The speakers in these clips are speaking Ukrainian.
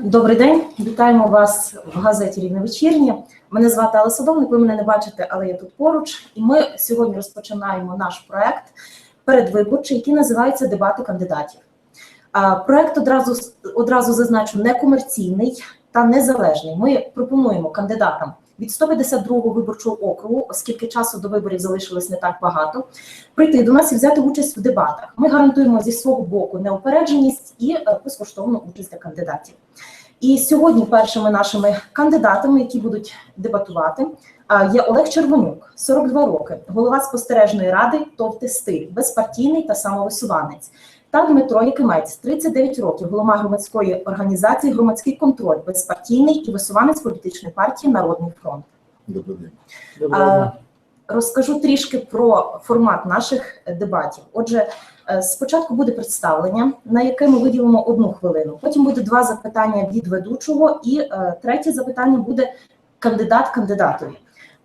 Добрий день, вітаємо вас в газеті Рівне вечірнє. Мене звати Алла Садовник. Ви мене не бачите, але я тут поруч. І ми сьогодні розпочинаємо наш проект передвиборчий, який називається Дебати кандидатів. Проект одразу одразу зазначу некомерційний та незалежний. Ми пропонуємо кандидатам від 152-го виборчого округу, оскільки часу до виборів залишилось не так багато, прийти до нас і взяти участь в дебатах. Ми гарантуємо зі свого боку неупередженість і е, безкоштовну участь для кандидатів. І сьогодні першими нашими кандидатами, які будуть дебатувати, є Олег Червонюк, 42 роки, голова спостережної ради ТОВ «Стиль», безпартійний та самовисуванець. Та Дмитро Якимець, 39 років, голова громадської організації Громадський контроль, безпартійний і висуванець політичної партії Народний фронт. Добрий день. А, Розкажу трішки про формат наших дебатів. Отже, е, спочатку буде представлення, на яке ми виділимо одну хвилину. Потім буде два запитання від ведучого, і е, третє запитання буде кандидат кандидатові.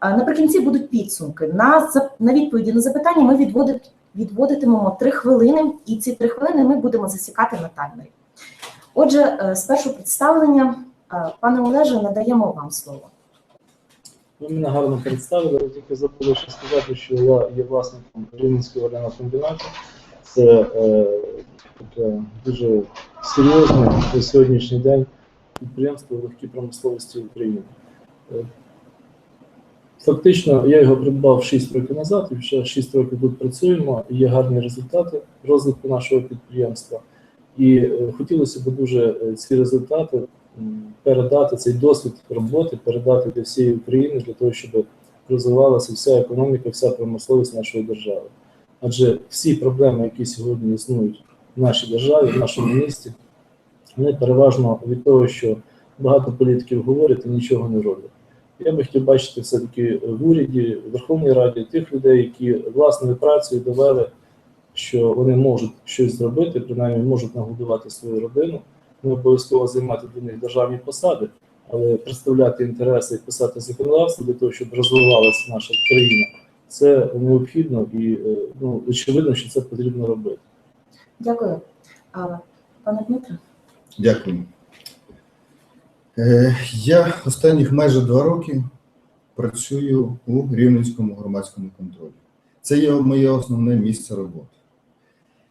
Наприкінці будуть підсумки. На на відповіді на запитання ми відводит- відводитимемо три хвилини, і ці три хвилини ми будемо засікати на таймері. Отже, е, спершу представлення. Е, Пане Олеже, надаємо вам слово. Ви мене гарно представили, але тільки забули ще сказати, що я є власником Рівненського комбінату. Це е, таке дуже серйозне на сьогоднішній день підприємство легкій промисловості України. Фактично, я його придбав 6 років назад, і вже 6 років тут працюємо. і Є гарні результати розвитку нашого підприємства. І е, хотілося б дуже е, ці результати передати цей досвід роботи, передати для всієї України для того, щоб розвивалася вся економіка, вся промисловість нашої держави. Адже всі проблеми, які сьогодні існують в нашій державі, в нашому місті, вони переважно від того, що багато політиків говорять і нічого не роблять. Я би хотів бачити все-таки в уряді, в Верховній Раді тих людей, які власною працею довели, що вони можуть щось зробити, принаймні можуть нагодувати свою родину, не обов'язково займати для них державні посади, але представляти інтереси і писати законодавство для того, щоб розвивалася наша країна. Це необхідно і е, ну, очевидно, що це потрібно робити. Дякую. Пане Дмитре, Дякую. Е, Я останніх майже два роки працюю у Рівненському громадському контролі. Це є моє основне місце роботи.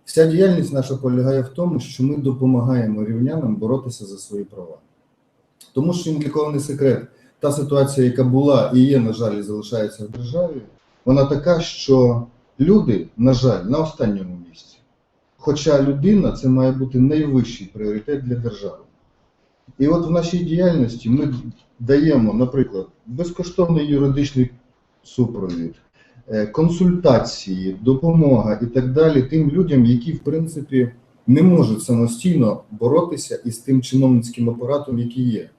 Вся діяльність наша полягає в тому, що ми допомагаємо рівнянам боротися за свої права. Тому що ні для кого не секрет, та ситуація, яка була і є, на жаль, і залишається в державі, вона така, що люди, на жаль, на останньому місці. Хоча людина це має бути найвищий пріоритет для держави. І от в нашій діяльності ми даємо, наприклад, безкоштовний юридичний супровід, е, консультації, допомога і так далі тим людям, які, в принципі, не можуть самостійно боротися із тим чиновницьким апаратом, який є.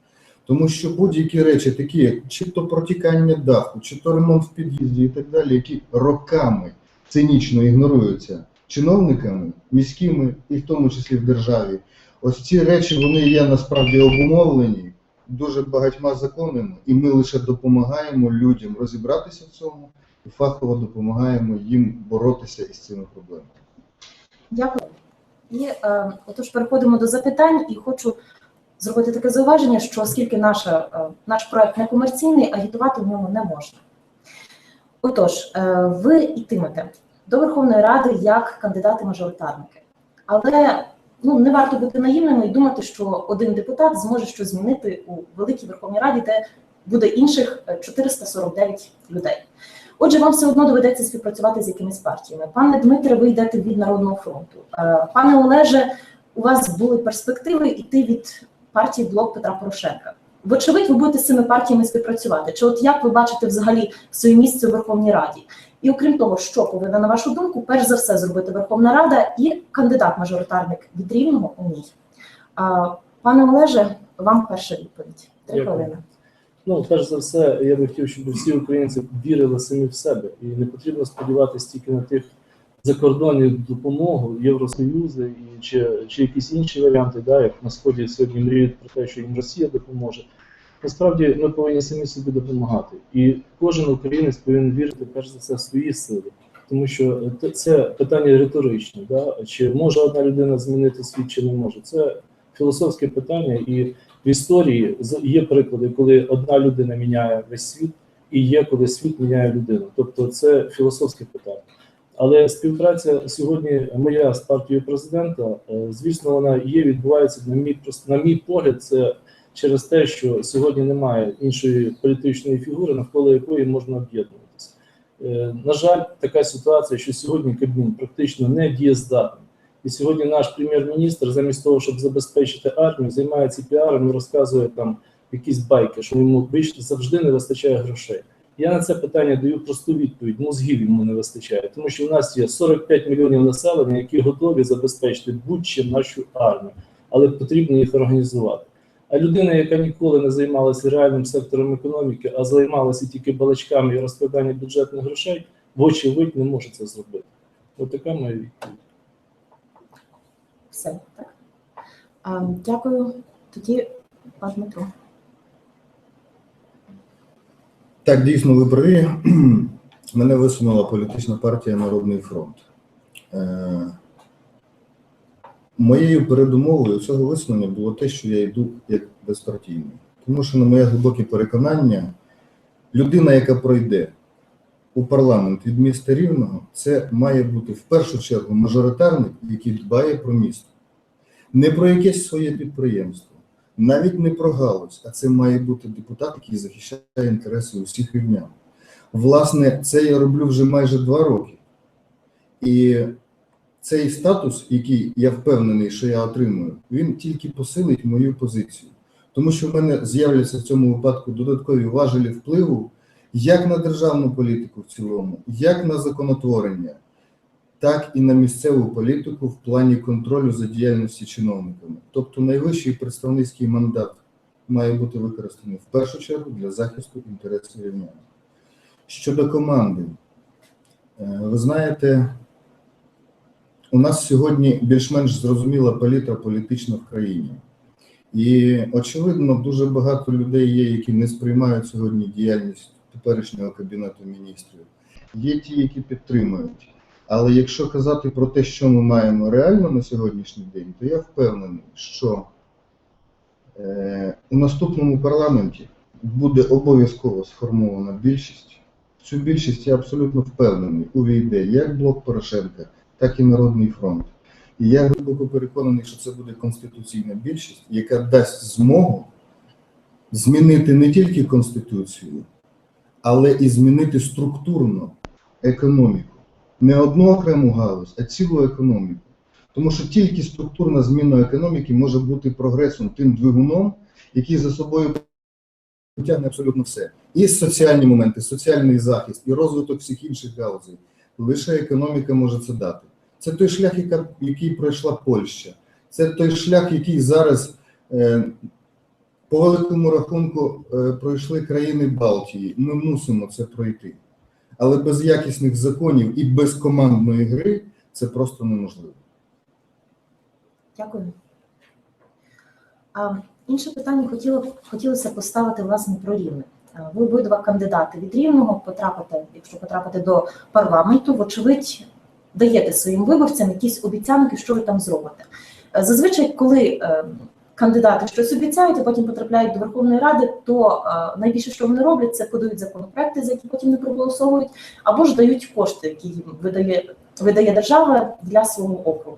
Тому що будь-які речі, такі чи то протікання даху, чи то ремонт в під'їзді і так далі, які роками цинічно ігноруються чиновниками, міськими і в тому числі в державі. Ось ці речі вони є насправді обумовлені дуже багатьма законами, і ми лише допомагаємо людям розібратися в цьому і фахово допомагаємо їм боротися із цими проблемами. дякую. І е, отож переходимо до запитань, і хочу зробити таке зауваження, що оскільки наша, е, наш проект не комерційний, агітувати в ньому не можна. Отож, е, ви йтимете до Верховної Ради як кандидати-мажоритарники, але ну не варто бути наївними і думати, що один депутат зможе щось змінити у великій Верховній Раді, де буде інших е, 449 людей. Отже, вам все одно доведеться співпрацювати з якимись партіями. Пане Дмитре, ви йдете від Народного фронту. Е, Пане Олеже, у вас були перспективи йти від партії Блок Петра Порошенка. Вочевидь, ви будете з цими партіями співпрацювати. Чи от як ви бачите взагалі своє місце у Верховній Раді? І окрім того, що повинна, на вашу думку, перш за все зробити Верховна Рада і кандидат-мажоритарник від рівного у ній. Пане Олеже, вам перша відповідь. Три хвилини. Ну, перш за все, я би хотів, щоб всі українці вірили самі в себе, і не потрібно сподіватися тільки на тих закордонних допомогу, Євросоюзу і чи, чи якісь інші варіанти, да, як на сході сьогодні мріють про те, що їм Росія допоможе. Насправді ми повинні самі собі допомагати. І кожен українець повинен вірити перш за все в свої сили. Тому що це питання риторичне, да? чи може одна людина змінити світ, чи не може. Це філософське питання, і в історії є приклади, коли одна людина міняє весь світ, і є коли світ міняє людину. Тобто це філософське питання. Але співпраця сьогодні моя з партією президента, е, звісно, вона є, відбувається на мій на мій погляд, це через те, що сьогодні немає іншої політичної фігури, навколо якої можна об'єднуватися. Е, На жаль, така ситуація, що сьогодні Кабмін практично не дієздатний. І сьогодні наш прем'єр-міністр, замість того, щоб забезпечити армію, займається піаром і розказує там якісь байки, що йому завжди не вистачає грошей. Я на це питання даю просту відповідь: мозгів йому не вистачає, тому що в нас є 45 мільйонів населення, які готові забезпечити будь-чим нашу армію, але потрібно їх організувати. А людина, яка ніколи не займалася реальним сектором економіки, а займалася тільки балачками і розкраданням бюджетних грошей, вочевидь не може це зробити. Ось така моя відповідь. Все, так. А, дякую. Тоді пан Дмитро. Так, дійсно, ви праві. Мене висунула політична партія Народний фронт. Моєю передумовою цього висунення було те, що я йду як безпартійний. Тому що, на моє глибоке переконання, людина, яка пройде у парламент від міста Рівного, це має бути в першу чергу мажоритарник, який дбає про місто. Не про якесь своє підприємство, навіть не про галузь, а це має бути депутат, який захищає інтереси усіх рівнян. Власне, це я роблю вже майже два роки. І цей статус, який я впевнений, що я отримую, він тільки посилить мою позицію. Тому що в мене з'являться в цьому випадку додаткові важелі впливу як на державну політику в цілому, як на законотворення, так і на місцеву політику в плані контролю за діяльністю чиновниками. Тобто найвищий представницький мандат має бути використаний в першу чергу для захисту інтересів рівнян. Щодо команди, е, ви знаєте, у нас сьогодні більш-менш зрозуміла палітра політична в країні. І очевидно, дуже багато людей є, які не сприймають сьогодні діяльність теперішнього кабінету міністрів. Є ті, які підтримують. Але якщо казати про те, що ми маємо реально на сьогоднішній день, то я впевнений, що е, у наступному парламенті буде обов'язково сформована більшість. Цю більшість я абсолютно впевнений, увійде як блок Порошенка, так і Народний фронт. І я глибоко переконаний, що це буде конституційна більшість, яка дасть змогу змінити не тільки конституцію, але і змінити структурно економіку. Не одну окрему галузь, а цілу економіку. Тому що тільки структурна зміна економіки може бути прогресом тим двигуном, який за собою потягне абсолютно все. І соціальні моменти, соціальний захист, і розвиток всіх інших галузей. Лише економіка може це дати. Це той шлях, який пройшла Польща. Це той шлях, який зараз, е, по великому рахунку, е, пройшли країни Балтії. Ми мусимо це пройти. Але без якісних законів і без командної гри це просто неможливо. Дякую. А, інше питання хотіло, хотілося поставити власне про рівне. Ви обидва кандидати від рівного потрапите, якщо потрапите до парламенту, вочевидь, даєте своїм виборцям якісь обіцянки, що ви там зробите. Е, Зазвичай, коли е, кандидати щось обіцяють, а потім потрапляють до Верховної Ради, то е, найбільше, що вони роблять, це подають законопроекти, за які потім не проголосовують, або ж дають кошти, які їм видає, видає держава для свого округу.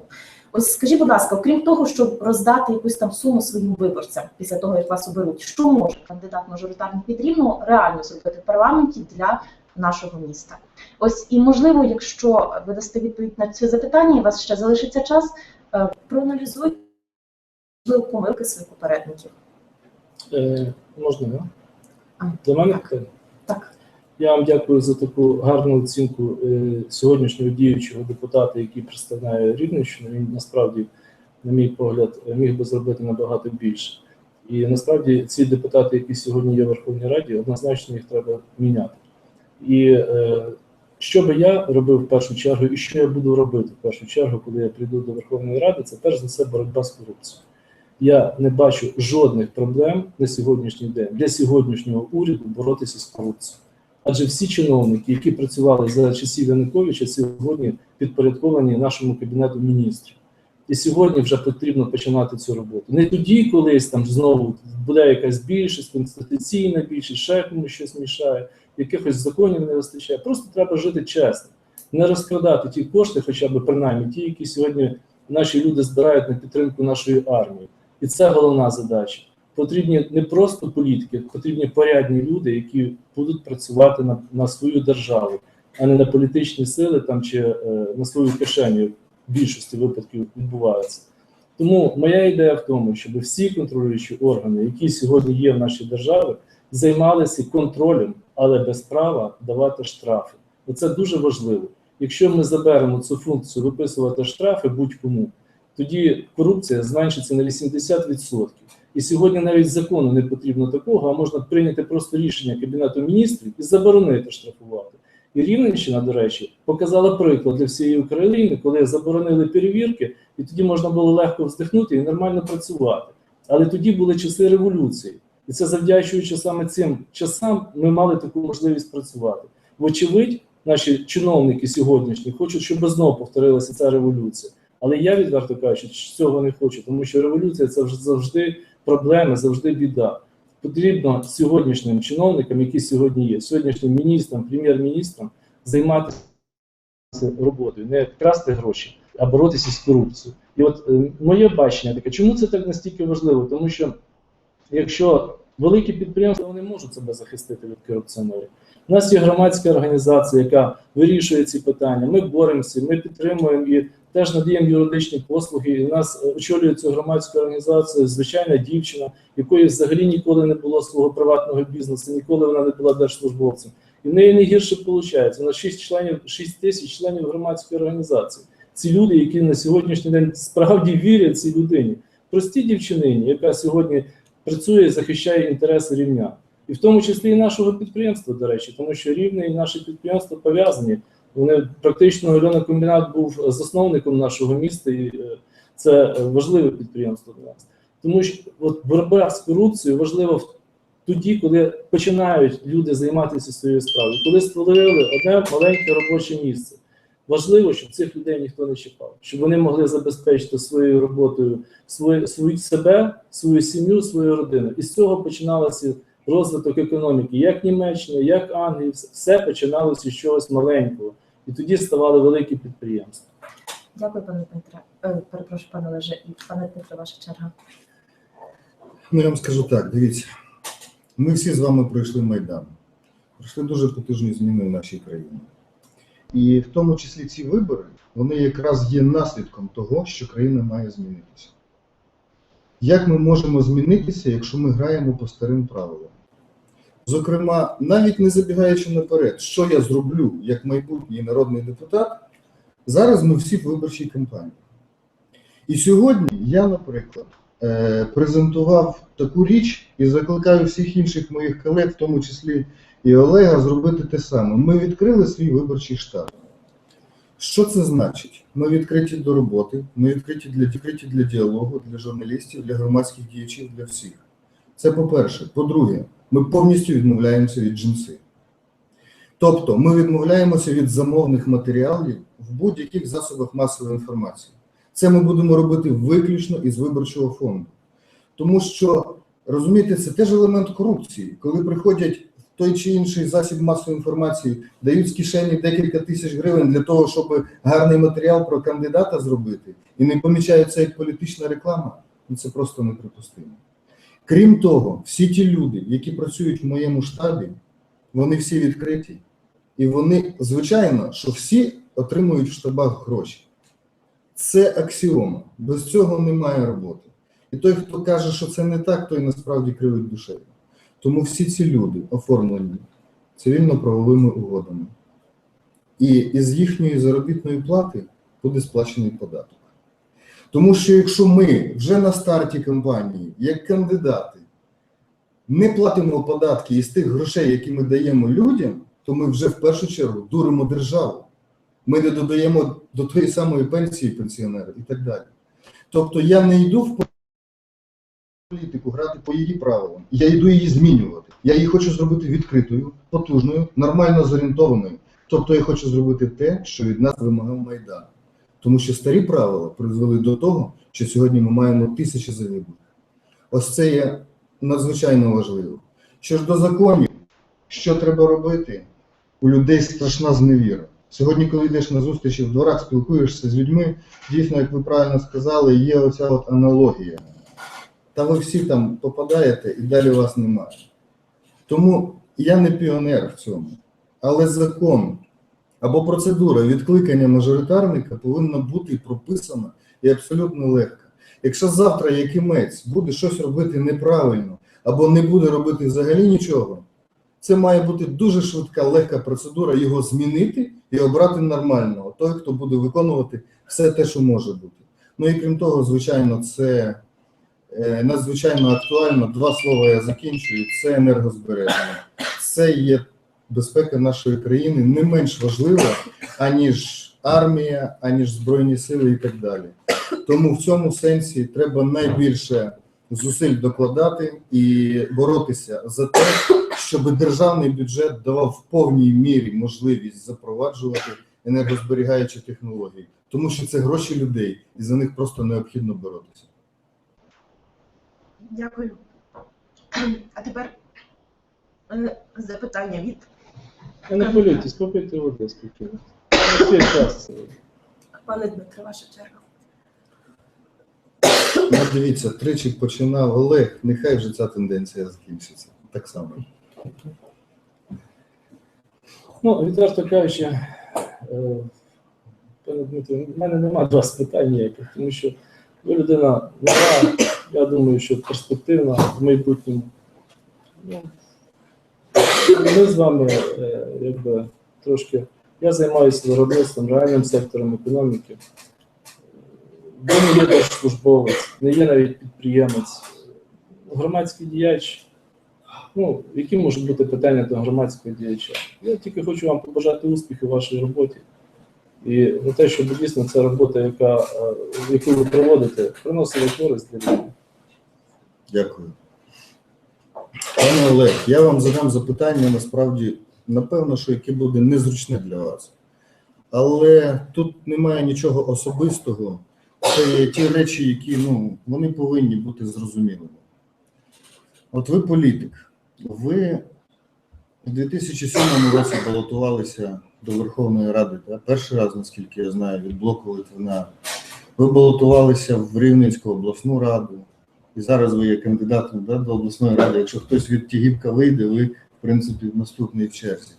Ось скажіть, будь ласка, окрім того, щоб роздати якусь там суму своїм виборцям після того, як вас оберуть, що може кандидат мажоритарник від реально зробити в парламенті для нашого міста? Ось і можливо, якщо ви дасте відповідь на це запитання, і у вас ще залишиться час, е, проаналізуйте помилки своїх попередників. Е, можна, да? А, Для мене так. питання? Так, Я вам дякую за таку гарну оцінку е, сьогоднішнього діючого депутата, який представляє Рівненщину. Він насправді, на мій погляд, міг би зробити набагато більше. І насправді ці депутати, які сьогодні є в Верховній Раді, однозначно їх треба міняти. І е, що би я робив в першу чергу, і що я буду робити в першу чергу, коли я прийду до Верховної Ради, це перш за все боротьба з корупцією. Я не бачу жодних проблем на сьогоднішній день для сьогоднішнього уряду боротися з корупцією. Адже всі чиновники, які працювали за часів Януковича, сьогодні підпорядковані нашому кабінету міністрів. І сьогодні вже потрібно починати цю роботу. Не тоді, колись там знову буде якась більшість, конституційна більшість, ще комусь щось мішає, якихось законів не вистачає. Просто треба жити чесно, не розкрадати ті кошти, хоча б принаймні ті, які сьогодні наші люди збирають на підтримку нашої армії. І це головна задача. Потрібні не просто політики, потрібні порядні люди, які будуть працювати на, на свою державу, а не на політичні сили там чи е, на свою кишеню більшості випадків відбувається. Тому моя ідея в тому, щоб всі контролюючі органи, які сьогодні є в нашій державі, займалися контролем, але без права давати штрафи. Оце дуже важливо. Якщо ми заберемо цю функцію виписувати штрафи будь-кому, тоді корупція зменшиться на 80%. І сьогодні навіть закону не потрібно такого, а можна прийняти просто рішення Кабінету міністрів і заборонити штрафувати. І Рівненщина, до речі, показала приклад для всієї України, коли заборонили перевірки, і тоді можна було легко вздихнути і нормально працювати. Але тоді були часи революції, і це завдячуючи саме цим часам, ми мали таку можливість працювати. Вочевидь, наші чиновники сьогоднішні хочуть, щоб знову повторилася ця революція. Але я відверто кажучи, цього не хочу, тому що революція це завжди проблеми, завжди біда. Потрібно сьогоднішнім чиновникам, які сьогодні є, сьогоднішнім міністрам, прем'єр-міністрам, займатися роботою, не красти гроші, а боротися з корупцією. І от е, моє бачення таке, чому це так настільки важливо? Тому що якщо великі підприємства вони можуть себе захистити від корупціонерів. У нас є громадська організація, яка вирішує ці питання. Ми боремося, ми підтримуємо і теж надаємо юридичні послуги. І у нас е, очолює цю громадську організацію звичайна дівчина, якої взагалі ніколи не було свого приватного бізнесу, ніколи вона не була держслужбовцем. І в неї не гірше виходить. Вона 6 членів, 6 тисяч членів громадської організації. Ці люди, які на сьогоднішній день справді вірять цій людині, простій дівчинині, яка сьогодні працює і захищає інтереси рівня. І в тому числі і нашого підприємства, до речі, тому що рівне і наші підприємства пов'язані. Вони практично Альона був засновником нашого міста, і е, це важливе підприємство для нас. Тому що от боротьба з корупцією важлива тоді, коли починають люди займатися своєю справою, коли створили одне маленьке робоче місце. Важливо, щоб цих людей ніхто не чіпав, щоб вони могли забезпечити своєю роботою свою, свою себе, свою сім'ю, свою родину. І з цього починалося розвиток економіки, як Німеччини, як Англії, все- починалося з чогось маленького. І тоді ставали великі підприємства. Дякую, пане Петре. Е, Перепрошую, пане Олеже, і пане Петре, ваша черга. Ну, я вам скажу так, дивіться, ми всі з вами пройшли Майдан. Пройшли дуже потужні зміни в нашій країні. І в тому числі ці вибори, вони якраз є наслідком того, що країна має змінитися. Як ми можемо змінитися, якщо ми граємо по старим правилам? Зокрема, навіть не забігаючи наперед, що я зроблю як майбутній народний депутат, зараз ми всі в виборчій кампанії. І сьогодні я, наприклад, е, презентував таку річ і закликаю всіх інших моїх колег, в тому числі і Олега, зробити те саме. Ми відкрили свій виборчий штаб. Що це значить? Ми відкриті до роботи, ми відкриті для, відкриті для діалогу, для журналістів, для громадських діячів, для всіх. Це по-перше. По-друге, ми повністю відмовляємося від джинси. Тобто ми відмовляємося від замовних матеріалів в будь-яких засобах масової інформації. Це ми будемо робити виключно із виборчого фонду. Тому що, розумієте, це теж елемент корупції, коли приходять в той чи інший засіб масової інформації, дають з кишені декілька тисяч гривень для того, щоб гарний матеріал про кандидата зробити, і не помічають це як політична реклама, ну це просто неприпустимо. Крім того, всі ті люди, які працюють в моєму штабі, вони всі відкриті, і вони, звичайно, що всі отримують в штабах гроші. Це аксіома. Без цього немає роботи. І той, хто каже, що це не так, той насправді кривить душею. Тому всі ці люди оформлені цивільно-правовими угодами. І із їхньої заробітної плати буде сплачений податок. Тому що якщо ми вже на старті кампанії, як кандидати, не платимо податки із тих грошей, які ми даємо людям, то ми вже в першу чергу дуримо державу. Ми не додаємо до тої самої пенсії пенсіонери і так далі. Тобто я не йду в політику грати по її правилам. Я йду її змінювати. Я її хочу зробити відкритою, потужною, нормально зорієнтованою. Тобто я хочу зробити те, що від нас вимагав Майдан. Тому що старі правила призвели до того, що сьогодні ми маємо тисячі загиблих. Ось це є надзвичайно важливо. Що ж до законів, що треба робити? У людей страшна зневіра. Сьогодні, коли йдеш на зустрічі в дворах, спілкуєшся з людьми, дійсно, як ви правильно сказали, є оця от аналогія. Та ви всі там попадаєте і далі вас немає. Тому я не піонер в цьому. Але закон або процедура відкликання мажоритарника повинна бути прописана і абсолютно легка. Якщо завтра якимець буде щось робити неправильно або не буде робити взагалі нічого, це має бути дуже швидка, легка процедура його змінити і обрати нормального, той, хто буде виконувати все те, що може бути. Ну і крім того, звичайно, це е, надзвичайно актуально. Два слова я закінчую: це енергозбереження. Це є безпека нашої країни не менш важлива, аніж армія, аніж Збройні сили і так далі. Тому в цьому сенсі треба найбільше зусиль докладати і боротися за те, щоб державний бюджет давав в повній мірі можливість запроваджувати енергозберігаючі технології, тому що це гроші людей, і за них просто необхідно боротися. Дякую. А тепер е, запитання від не хвилюйтесь, попийте води спокійно. Ще час. пане Дмитро, ваша черга. Ну, дивіться, тричі починав Олег, нехай вже ця тенденція закінчиться. Так само. Ну, відверто кажучи, е, пане Дмитро, в мене немає до вас питань ніяких, тому що ви людина нова, я думаю, що перспективна в майбутньому. Ми з вами е, якби трошки. Я займаюся виробництвом, реальним сектором економіки. Ви не є держслужбовець, не є навіть підприємець, громадський діяч. Ну, які можуть бути питання до громадського діяча? Я тільки хочу вам побажати успіхів у вашій роботі. І на те, щоб дійсно ця робота, яка, е, яку ви проводите, приносила користь для людей. Дякую. Пане Олег, я вам задам запитання насправді, напевно, що яке буде незручне для вас. Але тут немає нічого особистого. Це є ті речі, які ну, вони повинні бути зрозумілими. От ви політик. Ви в 2007 році балотувалися до Верховної Ради. Так? Перший раз, наскільки я знаю, від блоку Литвина. Ви балотувалися в Рівненську обласну раду. І зараз ви є кандидатом да, до обласної ради. Якщо хтось від Тігівка вийде, ви, в принципі, наступний в черзі.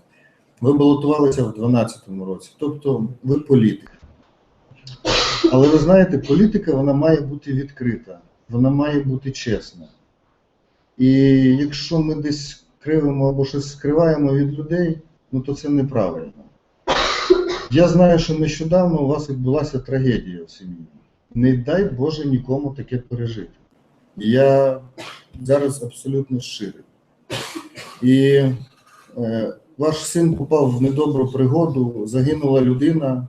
Ви балотувалися в 2012 році. Тобто ви політик. Але ви знаєте, політика вона має бути відкрита, вона має бути чесна. І якщо ми десь кривимо або щось скриваємо від людей, ну то це неправильно. Я знаю, що нещодавно у вас відбулася трагедія в сім'ї. Не дай Боже нікому таке пережити. Я зараз абсолютно щирий. І е, ваш син попав в недобру пригоду, загинула людина,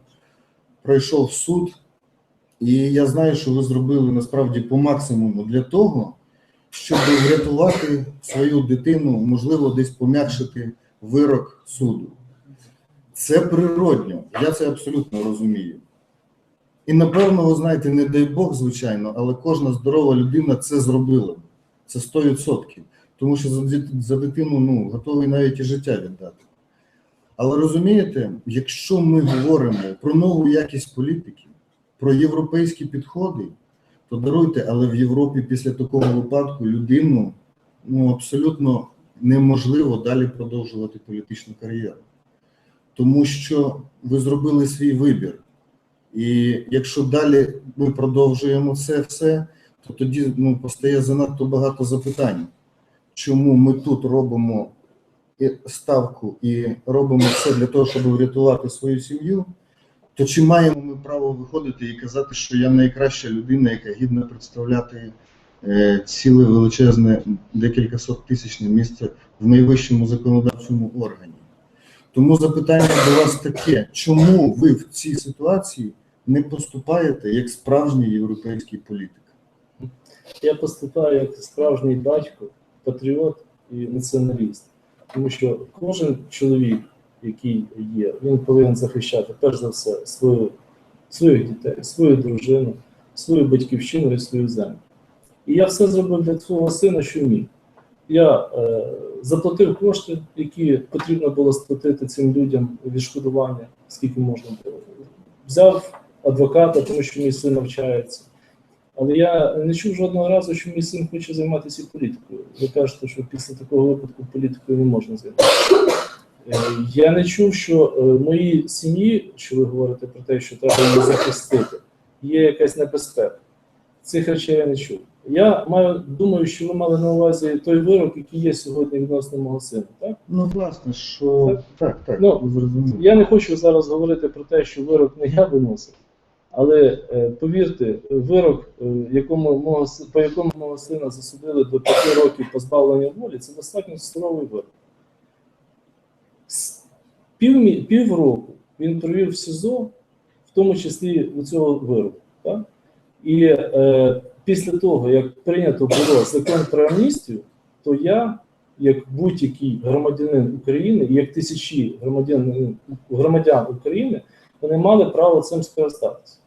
пройшов суд. І я знаю, що ви зробили насправді по максимуму для того, щоб врятувати свою дитину, можливо, десь пом'якшити вирок суду. Це природньо, я це абсолютно розумію. І напевно, ви знаєте, не дай Бог, звичайно, але кожна здорова людина це зробила. б. Це 100%. Тому що за, дитину ну, готовий навіть і життя віддати. Але розумієте, якщо ми говоримо про нову якість політики, про європейські підходи, то даруйте, але в Європі після такого випадку людину ну, абсолютно неможливо далі продовжувати політичну кар'єру. Тому що ви зробили свій вибір. І якщо далі ми продовжуємо це все, то тоді ну, постає занадто багато запитань, чому ми тут робимо ставку і робимо все для того, щоб врятувати свою сім'ю, то чи маємо ми право виходити і казати, що я найкраща людина, яка гідна представляти е, ціле величезне декілька сот тисячне місце в найвищому законодавчому органі? Тому запитання до вас таке: чому ви в цій ситуації не поступаєте як справжній європейський політик? Я поступаю як справжній батько, патріот і націоналіст. Тому що кожен чоловік, який є, він повинен захищати перш за все свою своїх дітей, свою дружину, свою батьківщину і свою землю. І я все зробив для свого сина, що міг. Я е, заплатив кошти, які потрібно було сплатити цим людям відшкодування, скільки можна було. Взяв адвоката, тому що мій син навчається. Але я не чув жодного разу, що мій син хоче займатися політикою. Ви кажете, що після такого випадку політикою не можна займатися. Е, Я не чув, що е, в моїй сім'ї, що ви говорите про те, що треба її захистити, є якась небезпека. Цих речей я не чув. Я маю, думаю, що ви мали на увазі той вирок, який є сьогодні відносно мого сина. Так? Ну, власне, що так, так, Ну, ви зрозуміли. Я не хочу зараз говорити про те, що вирок не я виносив, але е, повірте, вирок, е, якому мого, по якому мого сина засудили до 5 років позбавлення волі, це достатньо суровий вирок. С- Пів, півроку він провів в СІЗО, в тому числі у цього вироку. Так? І е, після того, як прийнято було закон про амністію, то я, як будь-який громадянин України, і як тисячі громадян, громадян України, вони мали право цим скористатися.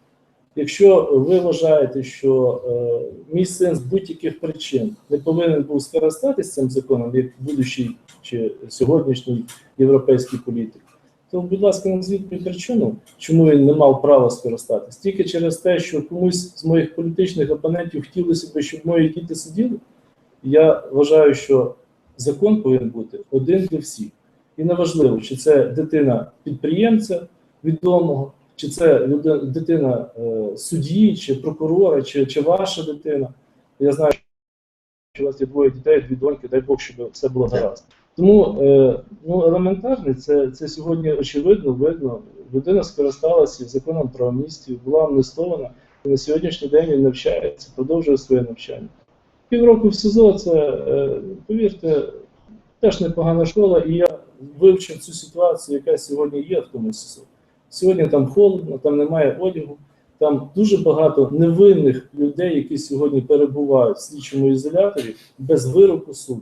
Якщо ви вважаєте, що е, мій син з будь-яких причин не повинен був скористатися цим законом, як будущий чи сьогоднішній європейський політик, то, будь ласка, назвіть причину, чому він не мав права скористатись. Тільки через те, що комусь з моїх політичних опонентів хотілося б, щоб мої діти сиділи. Я вважаю, що закон повинен бути один для всіх. І неважливо, чи це дитина підприємця відомого, чи це дитина е, судді, чи прокурора, чи, чи ваша дитина. Я знаю, що у вас є двоє дітей, дві доньки, дай Бог, щоб все було гаразд. Тому е, ну, елементарно, це, це сьогодні очевидно, видно. Людина скористалася законом про амністію, була амністована, і на сьогоднішній день він навчається, продовжує своє навчання. Півроку в СІЗО це, е, повірте, теж непогана школа, і я вивчив цю ситуацію, яка сьогодні є в тому СІЗО. Сьогодні там холодно, там немає одягу, там дуже багато невинних людей, які сьогодні перебувають в слідчому ізоляторі без вироку суду.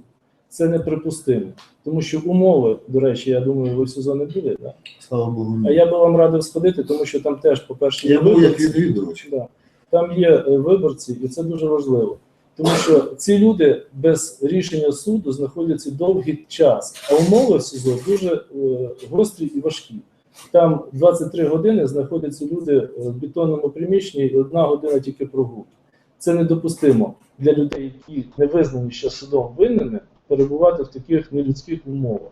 Це неприпустимо. Тому що умови, до речі, я думаю, ви в СІЗО не були, да? Слава Богу, а я би вам радив сходити, тому що там теж, по-перше, є Я був як виборці. відвідувач. Да. Там є е, виборці, і це дуже важливо. Тому що ці люди без рішення суду знаходяться довгий час, а умови в СІЗО дуже е, гострі і важкі. Там 23 години знаходяться люди е, в бетонному приміщенні, і одна година тільки прогулки. Це недопустимо для людей, які не визнані ще судом винними, перебувати в таких нелюдських умовах.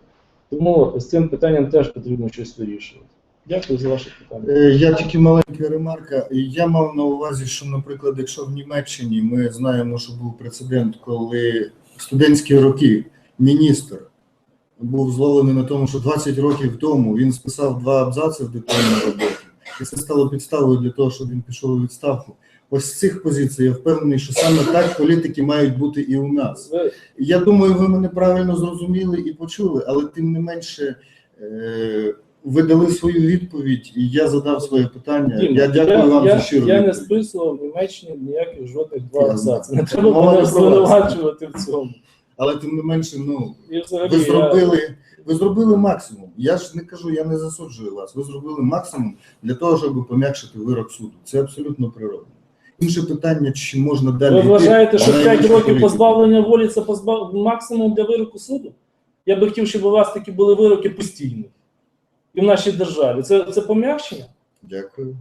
Тому з цим питанням теж потрібно щось вирішувати. Дякую за ваше питання. Е, Я тільки маленька ремарка. Я мав на увазі, що, наприклад, якщо в Німеччині ми знаємо, що був прецедент, коли студентські роки міністр був зловлений на тому, що 20 років тому він списав два абзаци в дипломній роботі, і це стало підставою для того, щоб він пішов у відставку. Ось з цих позицій я впевнений, що саме так політики мають бути і у нас. Я думаю, ви мене правильно зрозуміли і почули, але тим не менше е, ви дали свою відповідь, і я задав своє питання. Дім, я дякую вам я, за щиру Я не списував в Німеччині ніяких жодних два Я знаю. Не треба мене звинувачувати в цьому. Але тим не менше, ну ви зробили, ви зробили максимум. Я ж не кажу, я не засуджую вас. Ви зробили максимум для того, щоб пом'якшити вирок суду. Це абсолютно природно. Інше питання, чи можна далі Ви вважаєте, що вона 5 років позбавлення волі це позбав... максимум для вироку суду? Я би хотів, щоб у вас такі були вироки постійно. І в нашій державі. Це, це пом'якшення? Дякую.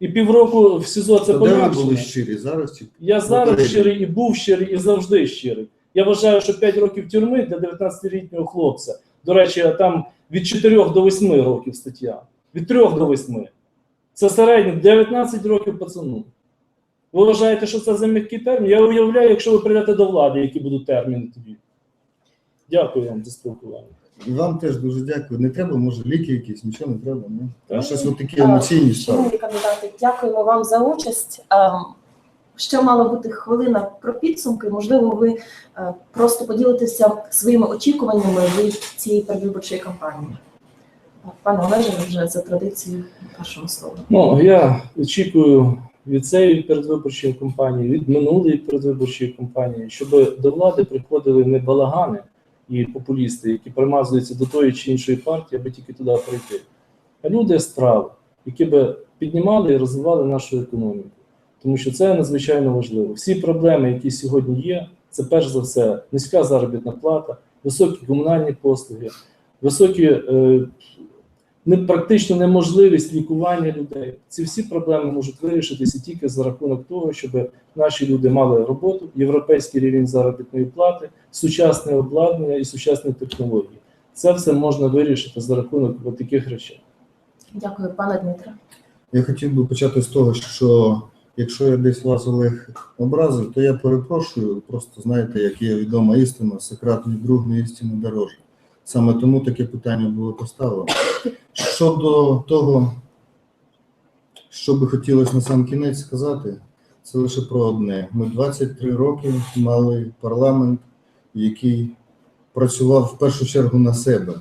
І півроку в СІЗО це ви були щирі зараз? Я зараз щирий і був щирий, і завжди щирий. Я вважаю, що 5 років тюрми для 19-літнього хлопця. До речі, там від 4 до 8 років стаття. Від 3 до 8. Це середньо 19 років пацану. Ви вважаєте, що це за м'який термін? Я уявляю, якщо ви прийдете до влади, які будуть терміни тоді. Дякую вам за спілкування. Вам теж дуже дякую. Не треба, може, ліки якісь, нічого не треба. Ну, щось от такі емоційні стали. Шановні кандидати, дякуємо вам за участь. Ще мала бути хвилина про підсумки. Можливо, ви е, просто поділитеся своїми очікуваннями від цієї передвиборчої кампанії. Пане Олеже, вже за традицією першого слова. Ну, я очікую від цієї передвиборчої кампанії, від минулої передвиборчої кампанії, щоб до влади приходили не балагани і популісти, які примазуються до тої чи іншої партії, аби тільки туди прийти. А люди справи, які би піднімали і розвивали нашу економіку. Тому що це надзвичайно важливо. Всі проблеми, які сьогодні є, це перш за все низька заробітна плата, високі комунальні послуги, високі е, не, практично неможливість лікування людей. Ці всі проблеми можуть вирішитися тільки за рахунок того, щоб наші люди мали роботу, європейський рівень заробітної плати, сучасне обладнання і сучасні технології. Це все можна вирішити за рахунок таких речей. Дякую, пане Дмитре. Я хотів би почати з того, що якщо я десь вас Олег образив, то я перепрошую. Просто знаєте, як є відома істина, секретний друг не істини дороже. Саме тому таке питання було поставлено. Щодо того, що би хотілося на сам кінець сказати, це лише про одне. Ми 23 роки мали парламент, який працював в першу чергу на себе,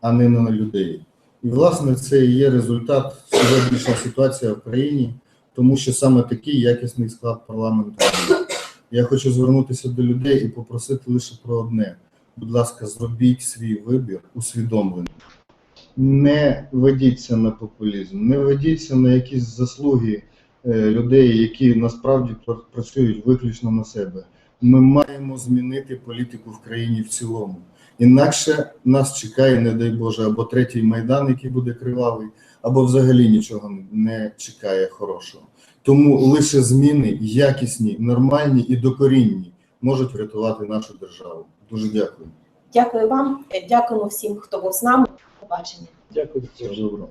а не на людей. І, власне, це і є результат сьогоднішня ситуація в країні, тому що саме такий якісний склад парламенту. Я хочу звернутися до людей і попросити лише про одне. Будь ласка, зробіть свій вибір усвідомлено. Не ведіться на популізм, не ведіться на якісь заслуги е, людей, які насправді пр- працюють виключно на себе. Ми маємо змінити політику в країні в цілому. Інакше нас чекає, не дай Боже, або третій майдан, який буде кривавий, або взагалі нічого не чекає хорошого. Тому лише зміни якісні, нормальні і докорінні можуть врятувати нашу державу. Дуже дякую. Дякую вам. Дякуємо всім, хто був з нами. Побачення. Дякую. Всього доброго.